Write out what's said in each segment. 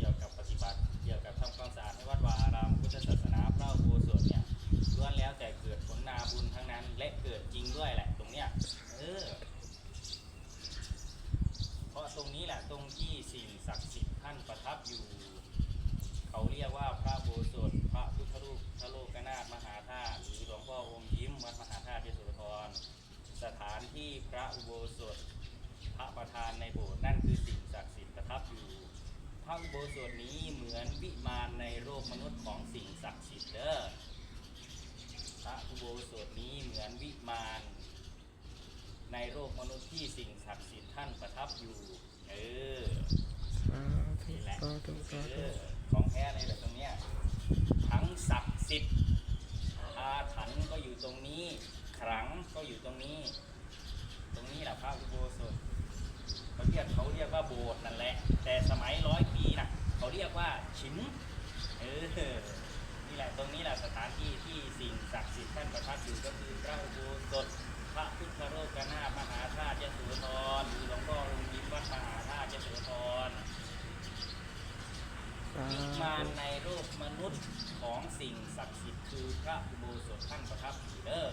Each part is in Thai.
เกี่ยวกับปฏิบัติ เกี่ยวกับทำความสะอาดให้วัดวาอารามพุทธศาสนาพระอุโบสถเนี่ยล้วนแล้วแต่เกิดผลนาบุญทั้งนั้น และเกิดจริงด้วยแหละ ตรงเนี้ยเออเพราะตรงนี้แหละตรงที่สิ่งศักดิ์สิทธิ์ท่านประทับอยู่ เขาเรียกว่าพระโบสถพระพุทธรูปพระโลกนาถมหาธาตุหรือหลวงพ่อองค์ยิ้มวัดมหาธาตุยโสธรสถานที่พระอุโบสถพระประธานในโบสถ์นั่นคือสิ่งศักดิ์สิทธิ์ประทับอยู่ พ ระอุโบสถนี้เหมือนวิมานในโลกมนุษย์ของสิ่งศักดิ์สิทธิ์เด้อพระอุโบสถนี้เหมือนวิมานในโลกมนุษย์ที่สิ่งศักดิ์สิทธิ์ท่านประทับอยู่ เออสาธุสาธุสาเอธุอของแท้เลยแบบตรงเนี้ยทั้งศักดิ์สิทธิ์อาถรรพ์ก็อยู่ตรงนี้ขลังก็อยู่ตรงนี้ ตรงนี้แหละพระอุโบสถเขาเรียกเขาเรียกว่าโบสถ์นั่นแหละ แต่สมัยร้อยปี ศักดิ์สิทธิ์ท่านประทับอยู่ก็คือพระอุโบสถพระพุทธโรกนามหาธาตุยโสธรหรือหลวงพ่อองค์ยิ้มวัดมหาธาตุยโสธรวิมาในโลกมนุษย์ของสิ่งศักดิ์สิทธิ์คือพระอุโบสถท่านประทับอยู่เด้อ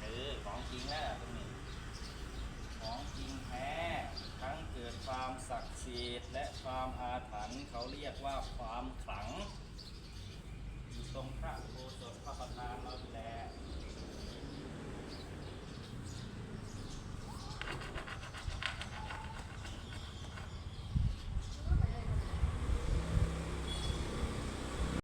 เออของจริงแล้วตรงนี้ของจริงแท้ทั้งเกิดความศักดิ์สิทธิ์และความอาถรรพ์เขาเรียกว่าความขลังอยู่ตรงพระอุโบสถ